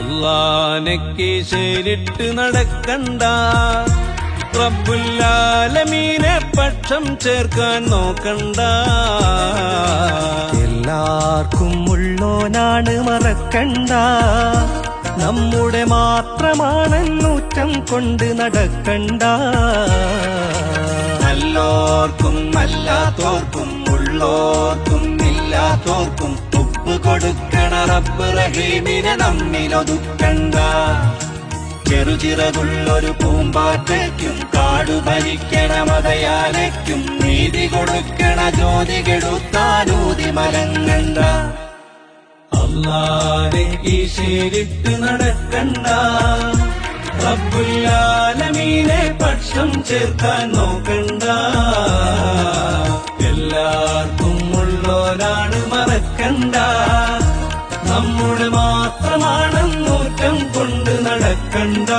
അള്ളാനെ കീശയിലിട്ട് നടക്കണ്ട. റബ്ബുല്ലാലമീനെ പക്ഷം ചേർക്കാൻ നോക്കണ്ട. എല്ലാവർക്കും ഉള്ളോനാണ് മറക്കണ്ട. നമ്മുടെ മാത്രമാണെന്നൂറ്റം കൊണ്ട് നടക്കണ്ട. നല്ലോർക്കും അല്ലാത്തോർക്കും ഉള്ളോർക്കും ഇല്ലാത്തോർക്കും ഉപ്പ് കൊടുക്കണ റബ്ബ് റഹീമിനെ നമ്മിലൊതുക്കണ്ട. ചെറുചിറകുള്ളൊരു പൂമ്പാറ്റയ്ക്കും കാടു ഭരിക്കണ മതയാലയ്ക്കും നീതി കൊടുക്കണ ജ്യോതി കെടുത്താനൂതി മരങ്ങണ്ട അല്ലാതെ ഈശേരിട്ട് നടക്കണ്ട. റബ്ബുല്ലാലമീനെ പക്ഷം ചേർക്കാൻ നോക്കണ്ട. എല്ലാവർക്കും ഉള്ളോരാണ് മറക്കണ്ട നമ്മുടെ മാത്രമാണെന്നൂറ്റം കൊണ്ട് നടക്കണ്ട.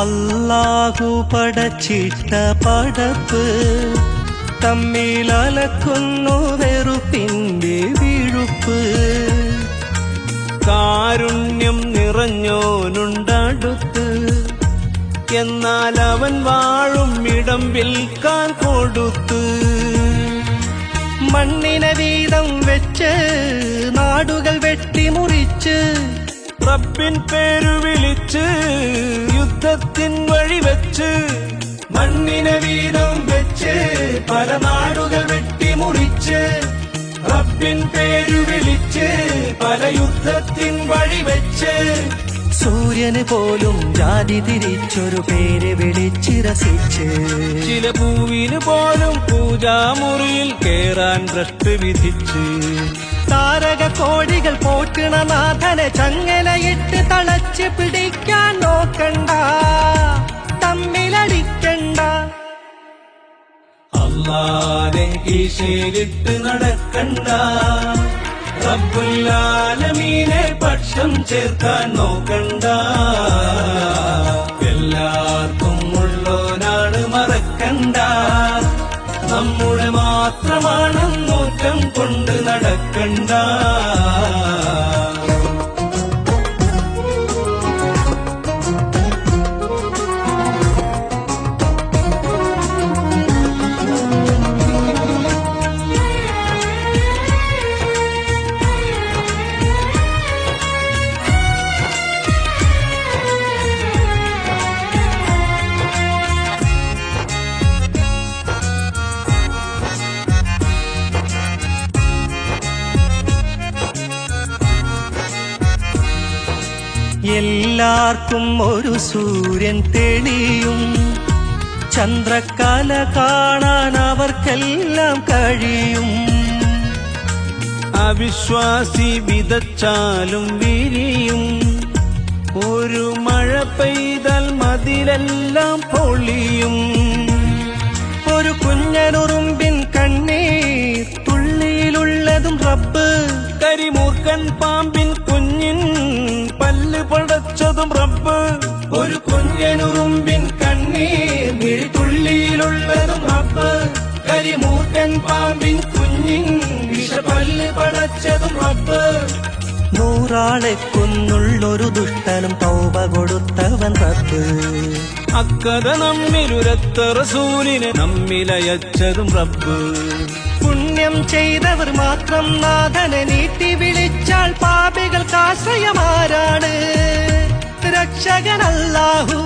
അല്ലാഹു പടച്ചിട്ട പടപ്പ് തമ്മിലലക്കുന്നു വെറുപ്പിന്റെ വിഴുപ്പ്. കാരുണ്യം നിറഞ്ഞോനുണ്ടടുത്ത് എന്നാൽ അവൻ വാഴും ഇടം വിൽക്കാൻ കൊടുത്ത്. മണ്ണിനെ വീതം വെച്ച് നാടുകൾ വെട്ടിമുറിച്ച് റബ്ബിൻ പേരു വിളിച്ച് യുദ്ധത്തിൻ വഴി വെച്ച് മണ്ണിനെ വീതം വെച്ച് പല നാടുകൾ വെട്ടിമുറിച്ച് റബ്ബിൻ പേരു വിളിച്ച് പല യുദ്ധത്തിൻ വഴി വെച്ച്. സൂര്യന് പോലും ജാതി തിരിച്ചൊരു പേര് വിളിച്ച് രസിച്ച് ചില പൂവിന് പോലും പൂജാമുറിയിൽ കേറാൻ ഭ്രഷ്ട് വിധിച്ച്. താരക കോടികൾ പോറ്റണ നാഥനെ ചങ്ങലയിട്ട് തളച്ച് പിടിക്കാൻ നോക്കണ്ട തമ്മിലടിക്കണ്ട. അള്ളാനെ നടക്കണ്ട. റബ്ബുല്ലാലമീനെ പക്ഷം ചേർക്കാൻ നോക്കണ്ട. എല്ലാവർക്കും ഉള്ളോനാണ് മറക്കണ്ട. നമ്മുടെ മാത്രമാണ് നോക്കം കൊണ്ട് നടക്കണ്ട. എല്ലാവർക്കും ഒരു സൂര്യൻ തെളിയും. ചന്ദ്രക്കല കാണാൻ അവർക്കെല്ലാം കഴിയും. അവിശ്വാസി വിതച്ചാലും വിരിയും. ഒരു മഴ പെയ്താൽ മതിലെല്ലാം പൊളിയും. ഒരു കുഞ്ഞനുറുമ്പിൻ കണ്ണീർ തുള്ളിയിലുള്ളതും റബ്ബ്. കരിമൂർക്കൻ പാമ്പിൻ പടച്ചതും റബ്ബ്. ഒരു കുഞ്ഞനുറുമ്പിൻ കണ്ണീർ മിഴിത്തുള്ളിയിലുള്ളതും റബ്ബ്. കരിമൂക്കൻ പാമ്പിൻ കുഞ്ഞിൻ വിഷപല്ല് പടച്ചതും റബ്ബ്. നൂറാളെ കൊന്നുള്ളൊരു ദുഷ്ടനും തൗബ കൊടുത്തവൻ റബ്ബ്. അക്കഥ നമ്മിലുരത്ത റസൂലിനെ നമ്മിലയച്ചതും റബ്ബ്. പുണ്യം ചെയ്തവർ മാത്രം നാഥനെ നീട്ടി വിളിച്ചാൽ പാപികൾക്ക് ആശ്രയമാരാണ് രക്ഷകനല്ലാഹു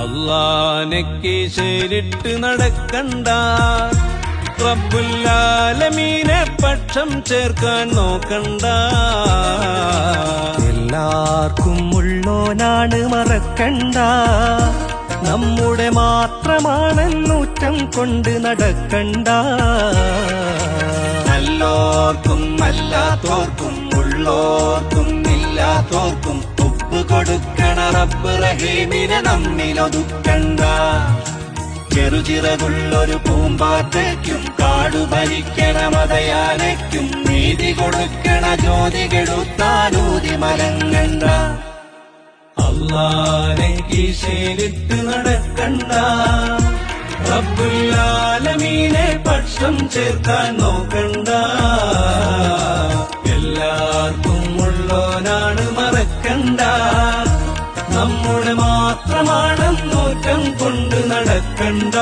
അള്ളാനെ ശരിട്ട് നടക്കണ്ട. റബ്ബുല്ലാലമീനെ പക്ഷം ചേർക്കാൻ നോക്കണ്ട. എല്ലാവർക്കും ഉള്ളോനാണ് മറക്കണ്ട. നമ്മുടെ മാത്രമാണെന്നൂറ്റം കൊണ്ട് നടക്കണ്ട. നല്ലോർക്കും അല്ലാത്തോർക്കും ഉള്ളോർക്കും ഇല്ലാത്തോർക്കും കൊടുക്കണ റബ്ബ് റഹീമിനെ നമ്മിലൊതുക്കണ്ട. ചെറുചിറകുള്ളൊരു പൂമ്പാറ്റയ്ക്കും കാടു ഭരിക്കണ മതയാനയ്ക്കും നീതി കൊടുക്കണ ജ്യോതി കെടുത്താലൂതി മലങ്ങണ്ട. അള്ളാനെ കീശയിലിട്ട് നടക്കണ്ട. റബ്ബുല്ലാലമീനെ പക്ഷം ചേർക്കാൻ നോക്കണ്ട മാത്രമാണ് നോറ്റം കൊണ്ട് നടക്കണ്ട.